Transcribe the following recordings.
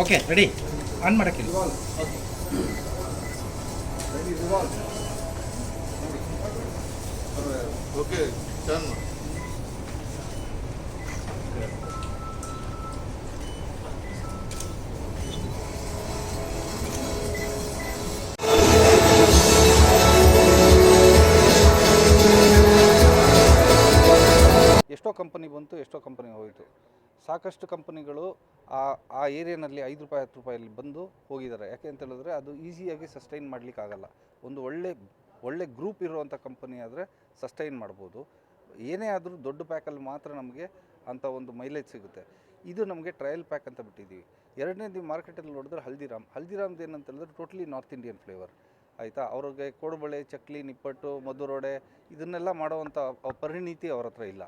Okay ready on ಮಾಡಕ್ಕೆ okay turn ಎಷ್ಟೋ company ಬಂತು ಎಷ್ಟೋ ಕಂಪನಿ ಹೋಯಿತು. ಸಾಕಷ್ಟು ಕಂಪನಿಗಳು ಆ ಆ ಏರಿಯಾನಲ್ಲಿ ಐದು ರೂಪಾಯಿ, ಹತ್ತು ರೂಪಾಯಲ್ಲಿ ಬಂದು ಹೋಗಿದ್ದಾರೆ. ಯಾಕೆ ಅಂತ ಹೇಳಿದ್ರೆ ಅದು ಈಸಿಯಾಗಿ ಸಸ್ಟೈನ್ ಮಾಡಲಿಕ್ಕಾಗಲ್ಲ. ಒಂದು ಒಳ್ಳೆ ಒಳ್ಳೆ ಗ್ರೂಪ್ ಇರುವಂಥ ಕಂಪನಿ ಆದರೆ ಸಸ್ಟೈನ್ ಮಾಡ್ಬೋದು. ಏನೇ ಆದರೂ ದೊಡ್ಡ ಪ್ಯಾಕಲ್ಲಿ ಮಾತ್ರ ನಮಗೆ ಅಂಥ ಒಂದು ಮೈಲೇಜ್ ಸಿಗುತ್ತೆ. ಇದು ನಮಗೆ ಟ್ರಯಲ್ ಪ್ಯಾಕ್ ಅಂತ ಬಿಟ್ಟಿದ್ದೀವಿ. ಎರಡನೇದು ಮಾರ್ಕೆಟಲ್ಲಿ ನೋಡಿದ್ರೆ ಹಲ್ದಿರಾಮ್. ಹಲ್ದಿರಾಮ್ದು ಏನಂತ ಹೇಳಿದ್ರೆ ಟೋಟ್ಲಿ ನಾರ್ತ್ ಇಂಡಿಯನ್ ಫ್ಲೇವರ್ ಆಯಿತಾ? ಅವ್ರಿಗೆ ಕೋಡುಬಳೆ, ಚಕ್ಲಿ, ನಿಪ್ಪಟ್ಟು, ಮಧುರೋಡೆ ಇದನ್ನೆಲ್ಲ ಮಾಡುವಂಥ ಪರಿಣಿತಿ ಅವ್ರ ಹತ್ರ ಇಲ್ಲ.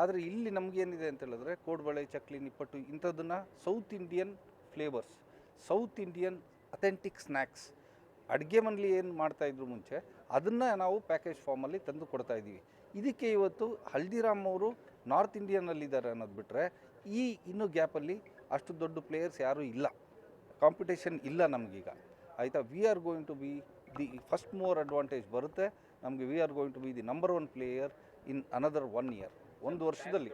ಆದರೆ ಇಲ್ಲಿ ನಮಗೇನಿದೆ ಅಂತ ಹೇಳಿದ್ರೆ ಕೋಡ್ಬಳೆ, ಚಕ್ಲಿ, ನಿಪ್ಪಟ್ಟು ಇಂಥದ್ದನ್ನು south Indian flavours south Indian authentic snacks ಅಡುಗೆ ಮನೇಲಿ ಏನು ಮಾಡ್ತಾಯಿದ್ರು ಮುಂಚೆ, ಅದನ್ನು ನಾವು ಪ್ಯಾಕೇಜ್ ಫಾರ್ಮಲ್ಲಿ ತಂದು ಕೊಡ್ತಾ ಇದ್ದೀವಿ. ಇದಕ್ಕೆ ಇವತ್ತು ಹಲ್ದಿರಾಮ್ ಅವರು ನಾರ್ತ್ ಇಂಡಿಯನ್ನಲ್ಲಿದ್ದಾರೆ ಅನ್ನೋದು ಬಿಟ್ಟರೆ ಈ ಇನ್ನೂ ಗ್ಯಾಪಲ್ಲಿ ಅಷ್ಟು ದೊಡ್ಡ ಪ್ಲೇಯರ್ಸ್ ಯಾರೂ ಇಲ್ಲ. ಕಾಂಪಿಟೇಷನ್ ಇಲ್ಲ ನಮಗೀಗ. ಆಯಿತಾ? We are going to be the first mover advantage ಬರುತ್ತೆ. ನಮಗೆ we are going to be the number one player in another one year ಒಂದು ವರ್ಷದಲ್ಲಿ.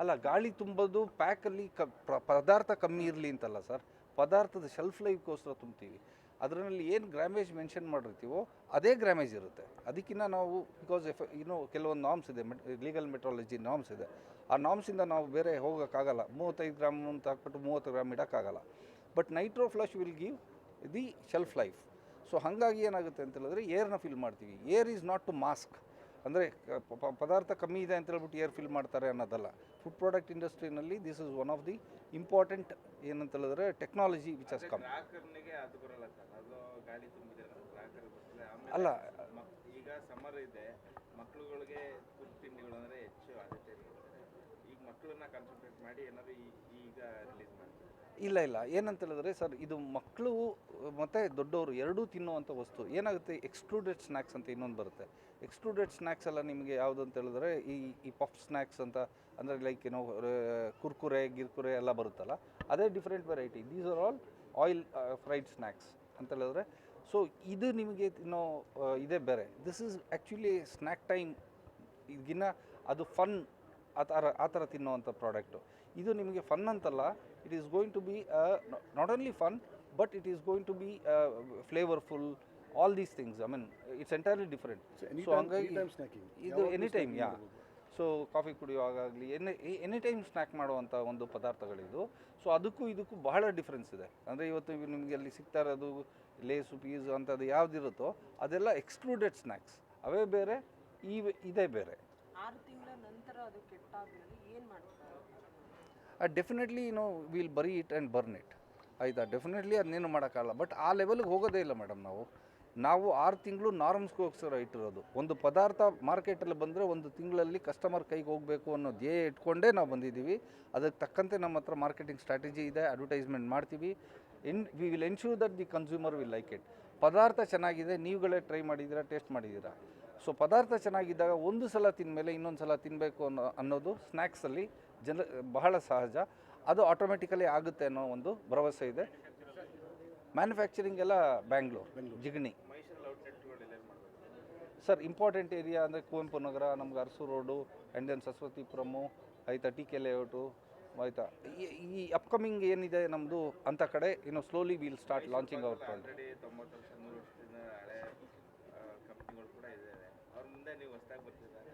ಅಲ್ಲ ಗಾಳಿ ತುಂಬೋದು ಪ್ಯಾಕಲ್ಲಿ ಕ ಪದಾರ್ಥ ಕಮ್ಮಿ ಇರಲಿ ಅಂತಲ್ಲ ಸರ್? ಪದಾರ್ಥದ ಶೆಲ್ಫ್ ಲೈಫ್ಗೋಸ್ಕರ ತುಂಬ್ತೀವಿ. ಅದರಲ್ಲಿ ಏನು ಗ್ರಾಮೇಜ್ ಮೆನ್ಷನ್ ಮಾಡಿರ್ತೀವೋ ಅದೇ ಗ್ರಾಮೇಜ್ ಇರುತ್ತೆ. ಅದಕ್ಕಿಂತ ನಾವು ಬಿಕಾಸ್ ಎಫ್ ಇನ್ನೂ ಕೆಲವೊಂದು ನಾಮ್ಸ್ ಇದೆ ಲೀಗಲ್ ಮೆಟ್ರಾಲಜಿ ನಾಮ್ಸ್ ಇದೆ. ಆ ನಾಮ್ಸಿಂದ ನಾವು ಬೇರೆ ಹೋಗೋಕ್ಕಾಗಲ್ಲ. ಮೂವತ್ತೈದು ಗ್ರಾಮ್ ಅಂತ ಹಾಕ್ಬಿಟ್ಟು ಮೂವತ್ತು gram ಇಡೋಕ್ಕಾಗಲ್ಲ. But nitro flush will give the shelf life so ಹಾಗಾಗಿ ಏನಾಗುತ್ತೆ ಅಂತ ಹೇಳಿದ್ರೆ ಏರ್ನ ಫಿಲ್ ಮಾಡ್ತೀವಿ. Air is not to mask ಅಂದರೆ ಪದಾರ್ಥ ಕಮ್ಮಿ ಇದೆ ಅಂತ ಹೇಳ್ಬಿಟ್ಟು ಏರ್ ಫಿಲ್ ಮಾಡ್ತಾರೆ ಅನ್ನೋದಲ್ಲ. Food product ಇಂಡಸ್ಟ್ರಿನಲ್ಲಿ this is one of the important ಏನಂತ ಹೇಳಿದ್ರೆ ಟೆಕ್ನಾಲಜಿ ವಿಚ್ ಆಸ್ ಕಮ್ ಗ್ರಾಹಕನಿಗೆ ಅದು ಬರಲ್ಲ ಸರ್. ಅದು ಗಾಳಿ ತುಂಬಿದೆ ಆಮೇಲೆ ಅಲ್ಲ ಈಗ ಸಮ್ಮರ್ ಇದೆ. ಮಕ್ಕಳುಗಳಿಗೆ ಫುಡ್ ತಿಂಡಿಗಳು ಅಂದರೆ ಹೆಚ್ಚು ಈಗ ಮಕ್ಕಳನ್ನ ಕಾನ್ಸಂಟ್ರೇಟ್ ಮಾಡಿ ಏನಾದ್ರು ಈಗ ರಿಲೀಸ್ ಮಾಡ್ತಾರೆ. ಇಲ್ಲ ಇಲ್ಲ. ಏನಂತ ಹೇಳಿದ್ರೆ ಸರ್ ಇದು ಮಕ್ಕಳು ಮತ್ತು ದೊಡ್ಡವರು ಎರಡೂ ತಿನ್ನುವಂಥ ವಸ್ತು. ಏನಾಗುತ್ತೆ? ಎಕ್ಸ್ಕ್ಲೂಡೆಡ್ ಸ್ನ್ಯಾಕ್ಸ್ ಅಂತ ಇನ್ನೊಂದು ಬರುತ್ತೆ. ಎಕ್ಸ್ಕ್ಲೂಡೆಡ್ ಸ್ನ್ಯಾಕ್ಸ್ ಎಲ್ಲ ನಿಮಗೆ ಯಾವುದು ಅಂತ ಹೇಳಿದ್ರೆ ಈ ಈ ಪಫ್ ಸ್ನ್ಯಾಕ್ಸ್ ಅಂತ ಅಂದರೆ ಲೈಕ್ ಏನೋ ಕುರ್ಕುರೆ ಗಿರ್ಕುರೆ ಎಲ್ಲ ಬರುತ್ತಲ್ಲ ಅದೇ different variety these are all oil fried snacks ಅಂತ ಹೇಳಿದ್ರೆ. ಸೊ ಇದು ನಿಮಗೆ ತಿನ್ನೋ ಆ, ಇದೇ ಬೇರೆ. This is actually snack time ಈಗಿನ ಅದು ಫನ್ ಆ ಥರ ಆ ಥರ ತಿನ್ನುವಂಥ ಪ್ರಾಡಕ್ಟು. ಇದು ನಿಮಗೆ ಫನ್ ಅಂತಲ್ಲ it is going to be not only fun but it is going to be flavourful all these things I mean it's entirely different so ಹಂಗಾಗಿ ಇದು any time ya so coffee ಕುಡಿಯುವಾಗಲಿ any any time snack ಮಾಡುವಂಥ ಒಂದು ಪದಾರ್ಥಗಳಿದು. So ಅದಕ್ಕೂ ಇದಕ್ಕೂ ಬಹಳ difference ಇದೆ. ಅಂದರೆ ಇವತ್ತು ಇವು ನಿಮಗೆ ಅಲ್ಲಿ ಸಿಗ್ತಾ ಇರೋದು ಲೇಸು ಪೀಸ್ ಅಂಥದ್ದು ಯಾವುದಿರುತ್ತೋ ಅದೆಲ್ಲ ಎಕ್ಸ್ಕ್ಲೂಡೆಡ್ ಸ್ನ್ಯಾಕ್ಸ್ ಅವೇ ಬೇರೆ ಈ ಇದೇ ಬೇರೆ. ಅದು ಯು ಏನು know will bury it and burn it ಆಯಿತಾ? ಡೆಫಿನೆಟ್ಲಿ ಅದನ್ನೇನು ಮಾಡೋಕ್ಕಾಗಲ್ಲ. ಬಟ್ ಆ ಲೆವೆಲ್ಗೆ ಹೋಗೋದೇ ಇಲ್ಲ ಮೇಡಮ್ ನಾವು. ನಾವು ಆರು ತಿಂಗಳು ನಾರ್ಮ್ಸ್ಗೋಸ್ಕರ ಇಟ್ಟಿರೋದು. ಒಂದು ಪದಾರ್ಥ ಮಾರ್ಕೆಟಲ್ಲಿ ಬಂದರೆ ಒಂದು ತಿಂಗಳಲ್ಲಿ ಕಸ್ಟಮರ್ ಕೈಗೆ ಹೋಗಬೇಕು ಅನ್ನೋ ಧ್ಯೇಯ ಇಟ್ಕೊಂಡೇ ನಾವು ಬಂದಿದ್ದೀವಿ. ಅದಕ್ಕೆ ತಕ್ಕಂತೆ ನಮ್ಮ ಹತ್ರ ಮಾರ್ಕೆಟಿಂಗ್ ಸ್ಟ್ರಾಟಜಿ ಇದೆ ಅಡ್ವರ್ಟೈಸ್ಮೆಂಟ್ ಮಾಡ್ತೀವಿ. In we will ensure that the consumer will like it ಪದಾರ್ಥ ಚೆನ್ನಾಗಿದೆ ನೀವುಗಳೇ ಟ್ರೈ ಮಾಡಿದ್ದೀರಾ ಟೇಸ್ಟ್ ಮಾಡಿದ್ದೀರಾ? ಸೊ ಪದಾರ್ಥ ಚೆನ್ನಾಗಿದ್ದಾಗ ಒಂದು ಸಲ ತಿಂದಮೇಲೆ ಇನ್ನೊಂದು ಸಲ ತಿನ್ನಬೇಕು ಅನ್ನೋ ಅನ್ನೋದು ಸ್ನ್ಯಾಕ್ಸಲ್ಲಿ ಜನ ಬಹಳ ಸಹಜ. ಅದು ಆಟೋಮೆಟಿಕಲಿ ಆಗುತ್ತೆ ಅನ್ನೋ ಒಂದು ಭರವಸೆ ಇದೆ. ಮ್ಯಾನುಫ್ಯಾಕ್ಚರಿಂಗ್ ಎಲ್ಲ Bangalore Jigani sir important area ಅಂದರೆ ಕುವೆಂಪು ನಗರ ನಮ್ಗೆ Arasu road and then Saraswathipuram ಆಯಿತಾ ಟಿ ಕೆ ಲೇಔಟು ಆಯಿತಾ? ಈ- ಅಪ್ಕಮಿಂಗ್ ಏನಿದೆ ನಮ್ಮದು ಅಂತ ಕಡೆ ಇನ್ನು slowly will start launching our product already ತೊಂಬತ್ತು ವರ್ಷ ನೂರು ವರ್ಷದಿಂದ ಹಳೆ ಕಂಪ್ನಿಗಳು ಕೂಡ ಇದ್ದಾವೆ ಅವ್ರ ಮುಂದೆ ನೀವು ಹೊಸದಾಗಿ ಬರ್ತಿದ್ದಾರೆ?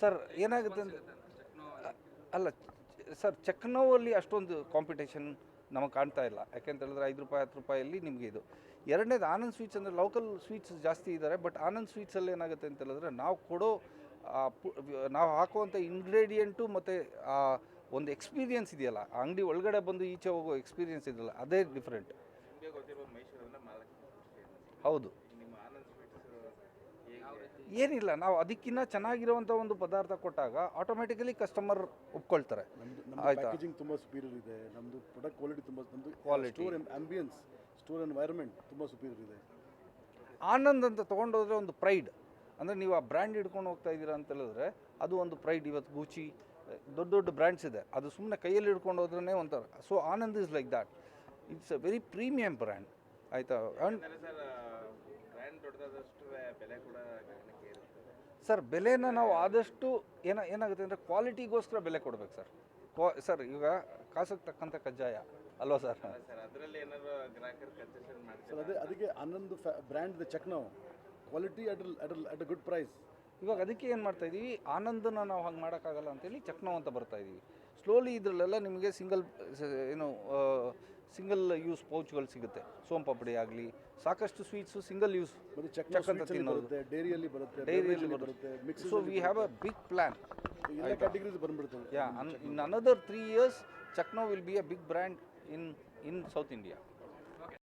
ಸರ್ ಏನಾಗುತ್ತೆ ಅಂದ್ರೆ ಅಲ್ಲ ಸರ್ ಚೆಕ್ನೋವಲ್ಲಿ ಅಷ್ಟೊಂದು ಕಾಂಪಿಟೇಷನ್ ನಮಗೆ ಕಾಣ್ತಾ ಇಲ್ಲ. ಯಾಕೆಂತ ಹೇಳಿದ್ರೆ ಐದು ರೂಪಾಯಿ ಹತ್ತು ರೂಪಾಯಲ್ಲಿ ನಿಮಗೆ ಇದು. ಎರಡನೇದು ಆನಂದ್ ಸ್ವೀಟ್ಸ್ ಅಂದರೆ ಲೋಕಲ್ ಸ್ವೀಟ್ಸ್ ಜಾಸ್ತಿ ಇದ್ದಾರೆ ಬಟ್ ಆನಂದ್ ಸ್ವೀಟ್ಸಲ್ಲಿ ಏನಾಗುತ್ತೆ ಅಂತ ಹೇಳಿದ್ರೆ ನಾವು ಕೊಡೋ ನಾವು ಹಾಕುವಂಥ ಇಂಗ್ರೀಡಿಯೆಂಟು ಮತ್ತು ಒಂದು ಎಕ್ಸ್ಪೀರಿಯನ್ಸ್ ಇದೆಯಲ್ಲ ಆ ಅಂಗಡಿ ಒಳಗಡೆ ಬಂದು ಈಚೆ ಹೋಗೋ ಎಕ್ಸ್ಪೀರಿಯನ್ಸ್ ಇದೆಯಲ್ಲ ಅದೇ ಡಿಫ್ರೆಂಟ್ ಹೌದು. ನಿಮ್ಮ ಆನಂದ್ ಸ್ವೀಟ್ಸ್ ಏನಿಲ್ಲ ನಾವು ಅದಕ್ಕಿಂತ ಚೆನ್ನಾಗಿರುವಂಥ ಒಂದು ಪದಾರ್ಥ ಕೊಟ್ಟಾಗ ಆಟೋಮೆಟಿಕಲಿ ಕಸ್ಟಮರ್ ಒಪ್ಕೊಳ್ತಾರೆ. ಆಯ್ತಾ? ಪ್ಯಾಕೇಜಿಂಗ್ ತುಂಬ ಸುಪೀರಿಯರ್ ಇದೆ ನಮ್ಮದು ಪ್ರಾಡಕ್ಟ್ ಕ್ವಾಲಿಟಿ ತುಂಬ ನಮ್ಮದು Quality. Store ambience store environment ತುಂಬ ಸುಪೀರಿಯರ್ ಇದೆ. ಆನಂದ್ ಅಂತ ತೊಗೊಂಡೋದ್ರೆ ಒಂದು ಪ್ರೈಡ್ ಅಂದರೆ ನೀವು ಆ ಬ್ರ್ಯಾಂಡ್ ಹಿಡ್ಕೊಂಡು ಹೋಗ್ತಾ ಇದ್ದೀರಾ ಅಂತ ಹೇಳಿದ್ರೆ ಅದು ಒಂದು ಪ್ರೈಡ್ ಇವತ್ತು ಗೂಚಿ ದೊಡ್ಡ ದೊಡ್ಡ ಬ್ರ್ಯಾಂಡ್ಸ್ ಇದೆ. ಅದು ಸುಮ್ಮನೆ ಕೈಯಲ್ಲಿ ಹಿಡ್ಕೊಂಡು ಹೋದ್ರೇ ಒಂಥರ. So Anand is like that it's a very premium brand ಆಯಿತಾ? ಸರ್ ಬ್ರ್ಯಾಂಡ್ ದೊಡ್ಡದಾದಷ್ಟು ಬೆಲೆ ಕೂಡ ಇರುತ್ತೆ. ಸರ್ ಬೆಲೆನ ನಾವು ಆದಷ್ಟು ಏನ ಏನಾಗುತ್ತೆ ಅಂದರೆ ಕ್ವಾಲಿಟಿಗೋಸ್ಕರ ಬೆಲೆ ಕೊಡ್ಬೇಕು ಸರ್ ಕ್ವಾ ಸರ್ ಈಗ ಕಾಸಕ್ಕೆ ತಕ್ಕಂಥ ಕಜ್ಜಾಯ. ಅಲ್ವಾ ಸರ್ ಸರ್ ಅದರಲ್ಲಿ ಏನಾದ್ರು ಗ್ರಾಹಕರು ಕನ್ಸೆಷನ್ ಸರ್ ಅದೇ ಅದಕ್ಕೆ ಆನಂದ್ ಬ್ರ್ಯಾಂಡ್ ಚೆಕ್ ನಾವು. Quality at at at a good price ಇವಾಗ ಅದಕ್ಕೆ ಏನು ಮಾಡ್ತಾ ಇದ್ದೀವಿ ಆನಂದನ ನಾವು ಹಂಗೆ ಮಾಡೋಕ್ಕಾಗಲ್ಲ ಅಂತೇಳಿ ಚಕ್ನೋ ಅಂತ ಬರ್ತಾ ಇದ್ದೀವಿ ಸ್ಲೋಲಿ ಇದರಲ್ಲೆಲ್ಲ ನಿಮಗೆ ಸಿಂಗಲ್ ಏನು ಸಿಂಗಲ್ ಯೂಸ್ ಪೌಚ್ಗಳು ಸಿಗುತ್ತೆ. ಸೋಂಪ್ ಪಾಪಡಿ ಆಗಲಿ ಸಾಕಷ್ಟು ಸ್ವೀಟ್ಸು ಸಿಂಗಲ್ ಯೂಸ್ ಚಕ್ ಚೆಕ್ ಚೆಕ್ ಅಂತ ತಿನ್ನೋದು. ಡೈರಿಯಲ್ಲಿ ಬರುತ್ತೆ ಡೈರಿಯಲ್ಲಿ ಬರುತ್ತೆ. So we have a big plan categories ಬಂದ್ಬಿಡ್ತದೆ ya in another three years ಚಕ್ನೋ will be a big brand in in South India